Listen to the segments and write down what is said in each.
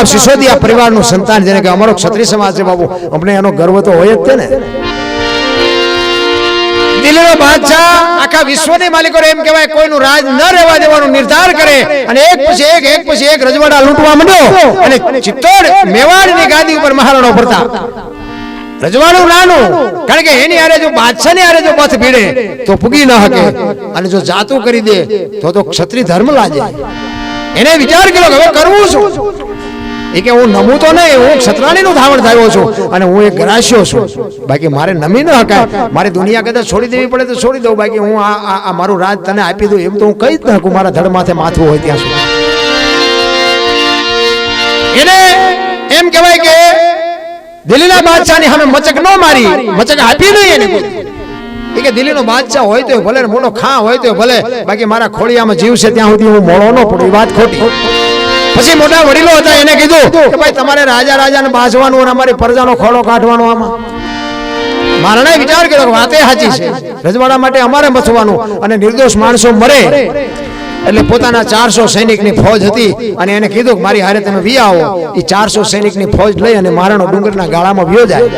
પ્રતાપ સિસોદિયા પરિવારનું સંતાન, જેને કે અમારો ક્ષત્રિય સમાજ છે બાબુ. અમને એનો ગર્વ તો હોય જ છે ને. દિલ્હીનો બાદશાહ આખા વિશ્વની માલિકો એમ કહેવાય, કોઈનું રાજ ન રહેવા દેવાનો નિર્ધાર કરે અને એક પછી એક એક પછી એક રજવાડા લૂંટવા માંડ્યો અને ચિત્તોડ મેવાડની ગાદી ઉપર મહારાણો પ્રતાપ રજવાડું નાનું, કારણ કે એની આરે જો બાદશાહની આરે જો પથ ભીડે તો પૂગી ન શકે અને જો જાતું કરી દે, તો તો ક્ષત્રિય ધર્મ લાજે. એને વિચાર કર્યો હવે કરવું શું? કે હું નમું તો નહીં, હું ક્ષત્રાણીનું ધાવણ થયો છું અને હું એક ગ્રાસ્યો છું. બાકી મારે નમી ન હકાય. મારે દુનિયા કદાચ છોડી દેવી પડે તો છોડી દઉં. બાકી હું આ મારું રાજ તને આપી દઉં એમ તો હું કહી જ ન શકું મારા ધડ માથે હોય ત્યાં સુધી. એને એમ કહેવાય કે દિલ્હીના બાદશાહની સામે મચક ન મારી. મચક આપી નહીં એને કોઈ. એ કે દિલ્હીનો બાદશાહ હોય તો ભલે મોટો ખા હોય તો ભલે. બાકી મારા ખોળિયામાં જીવ છે ત્યાં સુધી હું મોળો ન પડું. એ વાત ખોટી. પછી મોટા વડીલો હતા એને કીધું કે ભાઈ તમારે રાજા રાજાને બાજવાનું અને અમારી પ્રજાનો ખોળો કાઢવાનો આમાં. મારણે વિચાર કર્યો કે વાતે સાચી છે. રજવાડા માટે અમારે મથવાનું અને નિર્દોષ માણસો મરે. એટલે પોતાના ચારસો સૈનિકની ફોજ હતી અને એને કીધું કે મારી હારે તમે વી આવો. એ ચારસો સૈનિકની ફોજ લઈ અને મહારાણો ડુંગરના ગાળામાં વ્યો જાય.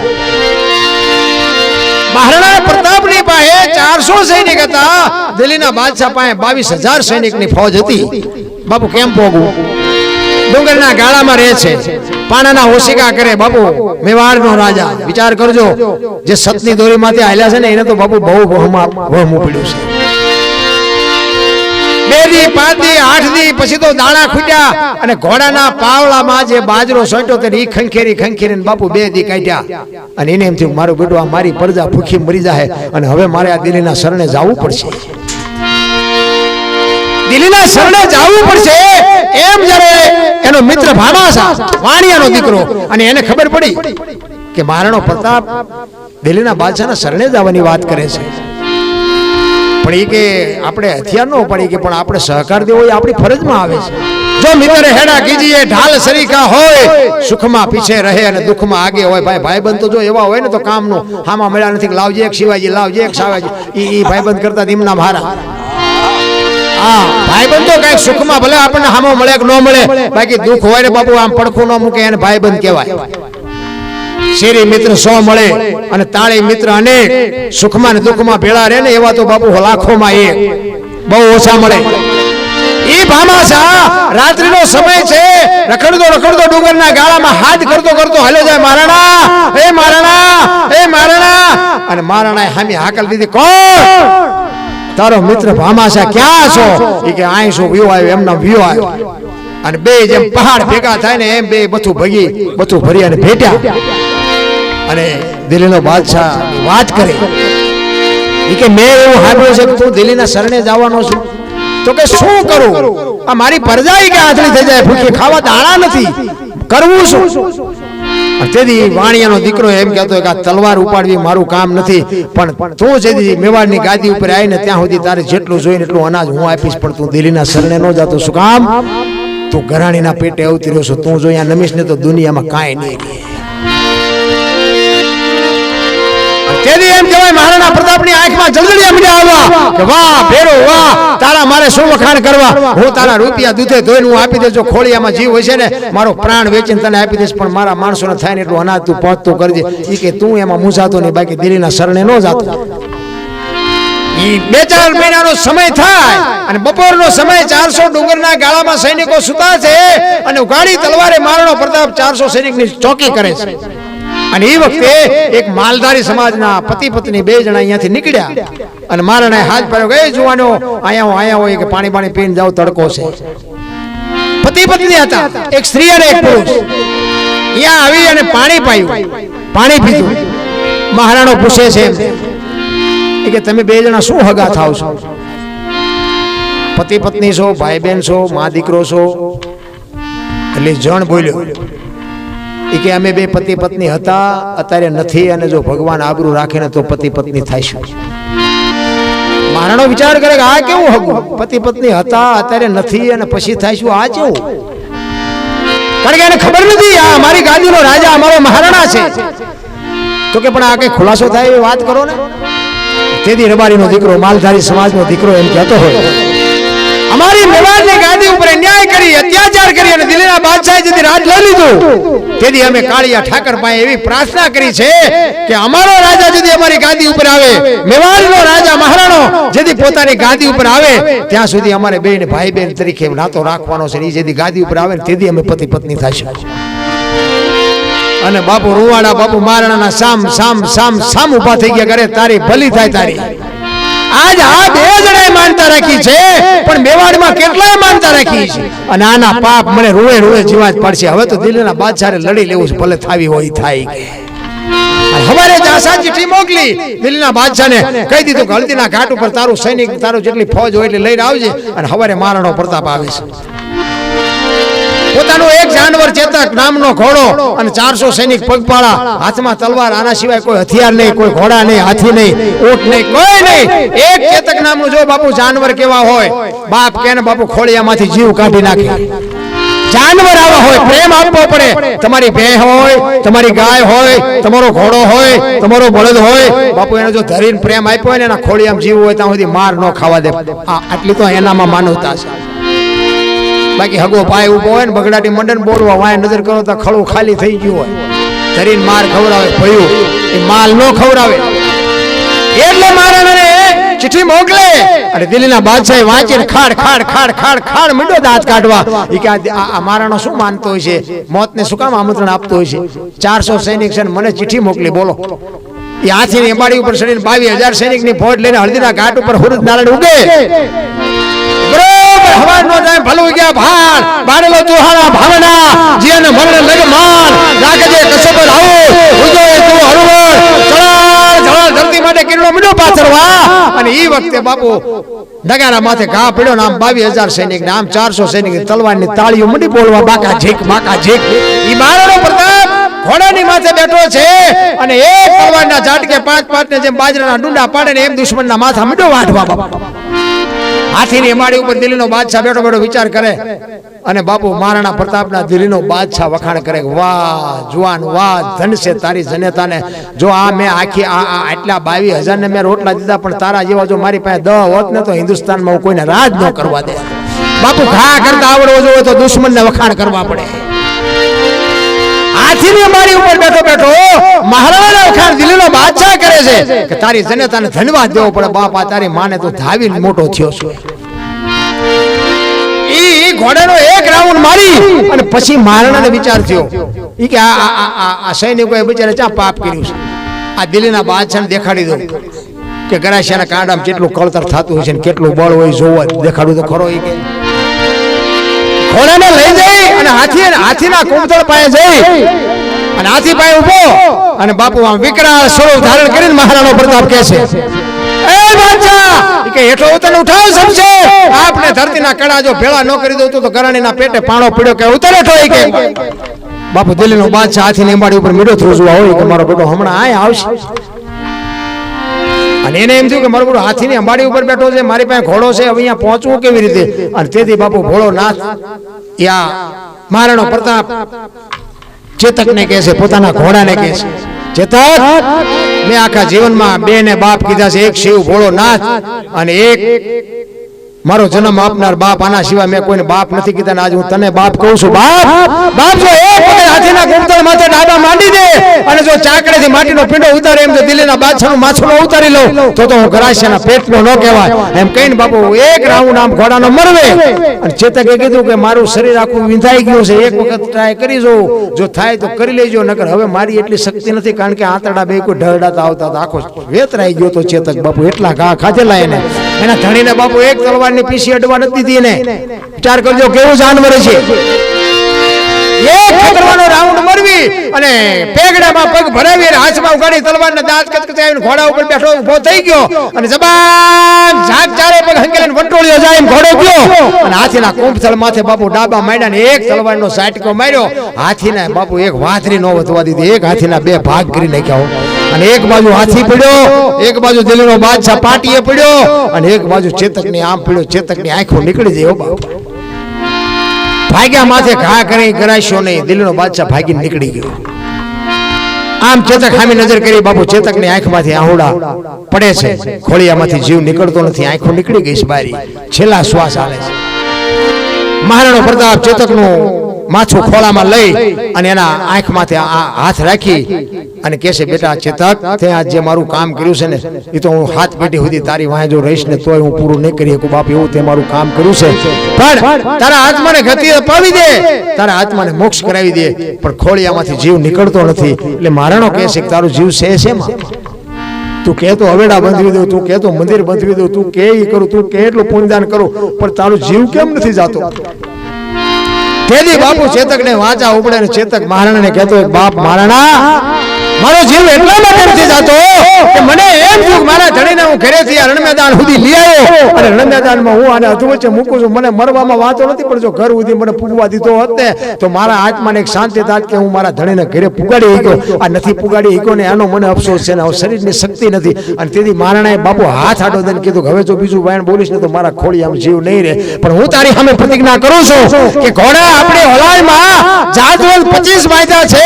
મહારાણા પ્રતાપની પાસે ચારસો સૈનિક હતા. દિલ્હીના બાદશાહ પાસે બાવીસ હજાર સૈનિકની ફોજ હતી. બાપુ કેમ પોગવું ડુંગરના ગાળામાં રહે છે. પાણાના હોશિકા કરે, બાપુ મેવાડનો રાજા. વિચાર કરજો, જે સતની દોરીમાંથી હાલ્યા છે ને, એને તો બાપુ બહુ વહમાં, વહમું પડ્યું છે. બે દી પાંચ દી આઠ દી પછી તો દાણા ખૂટ્યા અને ઘોડાના પાવળામાં જે બાજરો સોટ્યો તે ઈ ખંખેરી ખંખેરી બાપુ બે દી કાઢ્યા. અને એને એમ થયું, મારું બેટું, આ મારી પરજા ભૂખી મરી જાય અને હવે મારે આ દિલ્હીના શરણે જવું પડશે. દિલ્હીના શરણે જવું પડશે. એમ જ્યારે એનો મિત્ર ભામાસા, વાણિયાનો દીકરો, અને એને ખબર પડી કે મહારાણો પ્રતાપ દિલ્હીના બાદશાહના શરણે જવાની વાત કરે છે. પણ એ કે આપણે હથિયાર ન પડી કે પણ આપણે સહકાર દેવો એ આપણી ફરજમાં આવે છે. જો મિત્ર હેડા કીજીએ, ઢાલ સરીકા હોય, સુખમાં પીછે રહે અને દુઃખમાં આગે હોય, ભાઈ, ભાઈબંધ તો જો એવા હોય ને તો કામનું. હામાં મળ્યા નથી લાવજે એક શિવાજી, લાવજે એક શાવાજી એ ભાઈ ભાઈબંધ કરતા નિમના મારા. હા ભાઈબંધ કંઈક સુખમાં ભલે આપણને હામો મળે કે ન મળે બાકી દુઃખ હોય ને બાપુ આમ પડખું ન મૂકે એને ભાઈબંધ કહેવાય. શેરી મિત્ર સો મળે અને તાળી મિત્ર અનેક. સુખમાં ને દુઃખમાં ભેળા રહે ને એવા તો બાપુ લાખોમાં એક. બહુ ઓછા મળે. ઈ ભામાશા રાત્રિનો સમય છે. રખડતો રખડતો ડુંગરના ગાળામાં હાથ કરતો કરતો હલે જાય મહારાણા એ મહારાણા એ મહારાણા અને મહારાણાએ હામી હાકલ દીધી. કોણ? તારો મિત્ર ભામાશા ક્યાં છો? એ કે શું વ્યુ આવ્યો, એમના વ્યૂ આવ્યો. અને બે જેમ પહાડ ભેગા થાય ને એમ બે બથું ભગી, બથું ભરી અને ભેટ્યા. અને દિલ્હીનો બાદશાહ વાત કરે. એ કે મેં એવું સાંભળ્યું છે કે તું દિલ્હીના શરણે જવાનો છું. તો કે શું કરું? આ મારી પરજાઈ કે આથડી થઈ જાય, ભૂખી ખાવા દાણા નથી. કરવું શું? તેથી વાણિયાનો દીકરો એમ કહેતો કે આ તલવાર ઉપાડવી મારું કામ નથી પણ તું જેથી મેવાડની ગાદી ઉપર આવીને ત્યાં સુધી તારે જેટલું જોઈને એટલું અનાજ હું આપીશ પણ તું દિલ્હીના શરણે ન જાતો. શું કામ? તું ઘરાણીના પેટે આવતી રહ્યો છો તું જો અહીંયા નમીશ ને તો દુનિયામાં કાંઈ નહીં. તેથી એમ કહેવાય મહારાણા પ્રતાપની આંખમાં જલજલિયા મીડિયા આવવા કે વાહ, ભેરો, વાહ, તારા મારે શું વખાણ કરવા? હું તારા રૂપિયા દૂધે ધોઈને હું આપી દેજો, ખોળિયામાં જીવ હોય છે ને, મારો પ્રાણ વેચીને તને આપી દઈશ, પણ મારા માણસોને થાય ને એટલું અનાજ તું પહોંચતું કરજે એ કે તું એમાં મૂંઝાતો નહીં, બાકી દિલ્હીના શરણે ન જાતો. બે ચાર મહિનાનો સમય થાય અને બપોરનો સમય ચારસો ડુંગરના ગાળામાં સૈનિકો સુતા છે અને ઉઘાડી તલવારે મારણો પ્રતાપ ચારસો સૈનિકની ચોકી કરે છે. અને એ વખતે એક માલધારી સમાજના પતિ પત્ની બે જણા અહીંયાથી નીકળ્યા અને મારણે હાથ પાડ્યો કે જોવાનો, અહીંયા હું, અહીંયા હોય કે પાણી પાણી પીને જાવ તડકો છે. પતિ પત્ની હતા. એક સ્ત્રી અને એક પુરુષ. અહીંયા આવી અને પાણી પાયું. પાણી પીધું. મહારાણો પૂછે છે કે, તમે બે જણા શું હગા થાવ છો? પતિ પત્ની છો, ભાઈ બહેન છો, મા દીકરો છો. એટલે જણ બોલ્યો એ કે અમે બે પતિ પત્ની હતા, અત્યારે નથી અને જો ભગવાન આબરૂ રાખે ને તો પતિ પત્ની થાઈશું મહારાણો વિચાર કરે કે આ કેવું હગું? પતિ પત્ની હતા, અત્યારે નથી અને પછી થાઈશું આ કેવું? કારણ કે એને ખબર નથી, આ મારી ગાદીનો રાજા, અમારો મહારાણા છે. તો કે પણ આ કઈ ખુલાસો થાય એવી વાત કરો ને? તેથી રબારીનો દીકરો, માલધારી સમાજનો દીકરો એમ કહેતો હોય. અમારી મેવાડની ગાદી ઉપર અન્યાય કરી, અત્યાચાર કરી અને દિલ્હીના બાદશાહે જેથી રાજ લઈ લીધું. તેથી અમે કાળિયા ઠાકર પાસે એવી પ્રાર્થના કરી છે કે અમારો રાજા જેથી અમારી ગાદી ઉપર આવે મેવાડનો રાજા મહારાણો જેથી પોતાની ગાદી ઉપર આવે, ત્યાં સુધી અમારે બેન ભાઈ બેન તરીકે નાતો રાખવાનો છે એ જેથી ગાદી ઉપર આવે તેથી અમે પતિ પત્ની થશે. અને બાપુ રૂવાડા બાપુ મહારાણાના સામ સામ સામ સામ ઊભા થઈ ગયા કરે તારી ભલી થાય તારી. આજ આ બે જણાએ માનતા રાખી છે, પણ મેવાડમાં કેટલાય માનતા રાખી છે? અને આના પાપ મને રોવે રોવે જીવા જ પડશે. હવે તો દિલ્હીના બાદશાહે લડી લેવું છે, ભલે થાવી હોય થાય હવારે જ આશા ચિઠ્ઠી મોકલી. દિલ્હીના બાદશાહને કહી દીધું કે હલ્દીના ઘાટ ઉપર તારું સૈનિક, તારું જેટલી ફોજ હોય એટલે લઈને આવજે અને હવારે મહારાણો પ્રતાપ આવે છે. પોતાનો એક જાનવર ચેતક નામનો ઘોડો અને ચારસો સૈનિક પગપાળા હાથમાં તલવાર આના સિવાય કોઈ હથિયાર નહીં કોઈ ઘોડા નહીં હાથી નહીં ઊંટ નહીં કોઈ નહીં. એક ચેતક નામનું જો બાપુ જાનવર કેવા હોય બાપ કે બાપુ ખોળિયામાંથી જીવ કાઢી નાખે. જાનવર આવા હોય પ્રેમ આપવો પડે. તમારી ભેં હોય તમારી ગાય હોય તમારો ઘોડો હોય તમારો બળદ હોય બાપુ એને જો ધરીને પ્રેમ આપ્યો હોય ને એના ખોળિયામાં જીવ હોય ત્યાં સુધી માર ન ખાવા દે. આટલી તો એનામાં માનવતા છે. બાકી હગો પાય ઊભો હોય ને બગડાટી મંડન બોલવા વાય નજર કરો તો ખળું ખાલી થઈ ગયું હોય. ધરીને માર ખવડાવે, ભયું. એ માલ નો ખવડાવે. એટલે મારાને ચિઠ્ઠી મોકલે. અને દિલ્હીના બાદશાહે વાંચીને ખાડ ખાડ ખાડ ખાડ ખાડ મીંડો દાંત કાઢવા. એ કે આ- મારાનો શું માનતો હોય છે? મોતને શું કામ આમંત્રણ આપતો હોય છે? ચારસો સૈનિક છે મને ચિઠ્ઠી મોકલી, બોલો. એ હાથીની એમાડી ઉપર ચડીને બાવીસ હજાર સૈનિકની ફોજ લઈને હળદીના ઘાટ ઉપર હુરજ નારાયણ ઉગે. નો ભલું ભાણ તુહારા ભાવના જીને મરણ લગમાન લાગે કસબ લાવો ઉજો તું હરવણ ચળાળ ચળાળ ધરતી માટે કિરણો મીડો પાથરવા. અને ઈ વખતે બાપુ નગારા માથે ઘા પડ્યો નામ બાવીસ હજાર સૈનિક નામ ચારસો સૈનિક તલવારની તાળીઓ મંડી બોલવા બાકા ઝીક બાકા ઝીક. ઈ મહારાણો પ્રતાપ ઘોડાની માથે બેઠો છે અને એક તલવારના ઝાટકે પાંચ પાંચ ને જેમ બાજરાના ડુંડા પાડે ને એમ દુશ્મનના માથા મીડો વાઢવા બાપા. હાથીની માળી ઉપર દિલ્હીનો બાદશાહ બેઠો બેઠો વિચાર કરે. અને બાપુ, મહારાણા પ્રતાપના દિલ્હીનો બાદશાહ વખાણ કરે વાહ, જુવાન, વાહ, ધન છે તારી જનેતાને. જો આ મેં આખી, આ આટલા બાવીસ હજાર ને મેં રોટલા દીધા, પણ તારા જેવા જો મારી પાસે દહ હોત ને તો હિન્દુસ્તાનમાં હું કોઈને રાજ ન કરવા દે બાપુ, ઘા કરતા આવડવો જોઈએ તો દુશ્મનને વખાણ કરવા પડે. હાથીની મારી ઉપર બેઠો બેઠો મહારાણા વખાણ દિલ્હીનો બાદશાહ કરે છે. કે તારી જનતાને ધન્યવાદ દેવો પડે, બાપા તારી માને તું ધાવીને મોટો થયો છું. ઘોડાનો એક રાઉન્ડ મારી અને પછી મહારાણાને વિચાર થયો. ઈ કે, આ આ આ સૈનિકોએ બિચારે ચા પાપ કર્યું છે? આ દિલ્હીના બાદશાહને દેખાડી દઉં. કે ગરાશિયાના કાંડામાં કેટલું કળતર થતું હોય છે ને કેટલું બળ હોય જોવા દેખાડું તો ખરો ઈ કે. ઘોડાને લઈ અને હાથી હાથીના કુંભતળ પાસે જઈ. અને હાથી પાસે ઊભો અને બાપુ આમ વિકરાળ સ્વરૂપ ધારણ કરીને મહારાણો પ્રતાપ કહે છે, એ બાદશાહ કે ઉતર ઉઠાવ સમજે? આપને ધરતીના કડા જો ભેળા ન કરી દઉં તો ગરાણીના પેટે પાણો પીડ્યો કે ઉતર હેઠો કે બાપુ દિલ્હીનો બાદશાહ હાથી અંબાડી ઉપર મીડો ધ્રુજવા હોય કે મારો બેટો હમણાં આવશે. અને એને એમ થયું કે મારો બધું હાથીની અંબાડી ઉપર બેઠો છે, મારી પાસે ઘોડો છે, હવે અહીંયા પહોંચવું કેવી રીતે? અને તેથી બાપુ ભોળો નાથ યા મહારાણો પ્રતાપ ચેતકને કહે છે, પોતાના ઘોડાને કહે છે, ચેતક, મેં આખા જીવનમાં બે ને બાપ કીધા છે, એક શિવ ભોળો નાથ અને એક મારો જન્મ આપનાર બાપ આના સિવાય મેં કોઈને બાપ નથી કીધા આજે હું તને બાપ કહું છું. બાપ બાપ જો એક વખત હાથીના ગુમતળ માથે ડાબા માંડી દે અને જો ચાકડેથી માટીનો પીંડો ઉતારે એમ જો દિલ્હીના બાદશાહનું માછલો ઉતારી લઉં તો તો હું ગરાસિયાના પેટનો ન કહેવાય. એમ કહીને બાપુ એક રાઉન્ડ આમ ઘોડાનો મરવે. અને ચેતકે કીધું કે મારું શરીર આખું વિંધાઈ ગયું છે. એક વખત ટ્રાય કરી જોઉં જો થાય તો કરી લેજો નકર હવે મારી એટલી શક્તિ નથી કારણ કે આંતરડા બે કોઈ ઢળડાતા આવતા આખો વેતરાઈ ગયો તો ચેતક બાપુ એટલા ઘા ખાધેલા એને. એના ધણીને બાપુ એક તલવારની પીસી અડવા નથી દીધી એને. વિચાર કરજો કેવું જાનવર છે. એક ખતરવાનો રાઉન્ડ મરવી અને પેગડામાં પગ ભરાવી અને હાથમાં ઉગાડી તલવારના ગયો. અને જબાન ઝાક ચારે માથે બાપુ ડાબા માંડ્યા ને એક તલવારનો સાટકો માર્યો. હાથીને બાપુ એક વાથરી નો વધવા દીધી. એક હાથીના બે ભાગ કરી નાખ્યા. અને એક બાજુ હાથી પડ્યો, એક બાજુ દિલ્હીનો બાદશાહ પાટીએ પડ્યો, અને એક બાજુ ચેતકની આમ પડ્યો, ચેતકની આંખો નીકળી જાય હો ભાગ્યા માથે ઘા કરી ગરાશ્યો નહીં દિલ્હીનો બાદશાહ ભાગી નીકળી ગયો. આમ ચેતક સામે નજર કરી, બાપુ, ચેતકની આંખમાંથી આહુડા પડે છે. ખોળિયામાંથી જીવ નીકળતો નથી, આંખો નીકળી ગઈ છે બારી. છેલ્લા શ્વાસ આવે છે. મહારાણો પ્રતાપ, ચેતકનું માથું ખોળામાં લઈ અને એના આંખમાંથી હાથ રાખી અને કે છે, બેટા, ચેતક, તે જે મારું કામ કર્યું છે ને, એ તો હું હાથ પેટી સુધી તારી વાંહે જો રહીશ ને તોય હું પૂરું નહીં કરી શકું. બાપ, એવું તે મારું કામ કર્યું છે. પણ તારા આત્માને ગતિ અપાવી દે. તારા આત્માને મોક્ષ કરાવી દે. પણ ખોળિયામાંથી જીવ નીકળતો નથી. એટલે મારાનો કહે છે કે તારું જીવ છે શેમાં? તું કે તો હવેડા બંધવી દઉં, તું કે તો મંદિર બંધવી દઉં, તું કે એ કરું, તું કે એટલું પુણ્યદાન કરું, પણ તારું જીવ કેમ નથી જાતો? તેથી બાપુ ચેતક ને વાંચા ઉપડે ને ચેતક મહારાણા ને કહેતો બાપ મહારાણા મારો જીવ એટલા માટે નથી જાતો કે મને એમ થયું મારા ધણીને હું ઘરેથી આ રણમેદાન સુધી લઈ આવ્યો. અને રણમેદાનમાં હું આને અધવચ્ચે મૂકું છું. મને મરવામાં વાંચો નથી, પણ જો ઘર સુધી મને પૂગવા દીધો હોત ને, તો મારા આત્માને એક શાંતિ થાત કે હું મારા ધણીને ઘરે પુગાડી શક્યો. આ નથી પુગાડી શક્યો ને આનો મને અફસોસ છે ને શરીરની શક્તિ નથી. અને તેથી મારાણાએ બાપુ હાથ આડો દઈને કીધું હવે જો બીજું વાયણ બોલીશ ને તો મારા ખોળી આમ જીવ નહીં રહે. પણ હું તારી સામે પ્રતિજ્ઞા કરું છું કે ઘોડા આપણી હલાળમાં જાતવંત 25 વાયદા છે,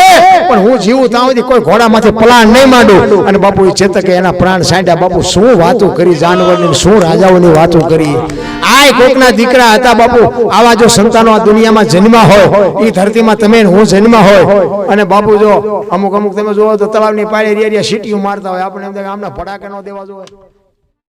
પણ હું જીવું ત્યાં સુધી કોઈ ઘોડામાંથી પલાણ નહીં માંડું. અને બાપુ એ ચેતકે એના પ્રાણ સાંડ્યા. બાપુ શું વાતો કરી જાનવરની ને શું રાજાઓની વાતો કરી. આય કોકના દીકરા હતા બાપુ. આવા જો સંતાનો આ દુનિયામાં જન્મા હોય એ ધરતીમાં તમે હું જન્મા હોય. અને બાપુ જો અમુક અમુક તમે જોવો તો તળાવની પાળે રેરિયા સીટીઓ મારતા હોય. આપણે એમ આમના ભડાકા ન દેવા જોઈએ.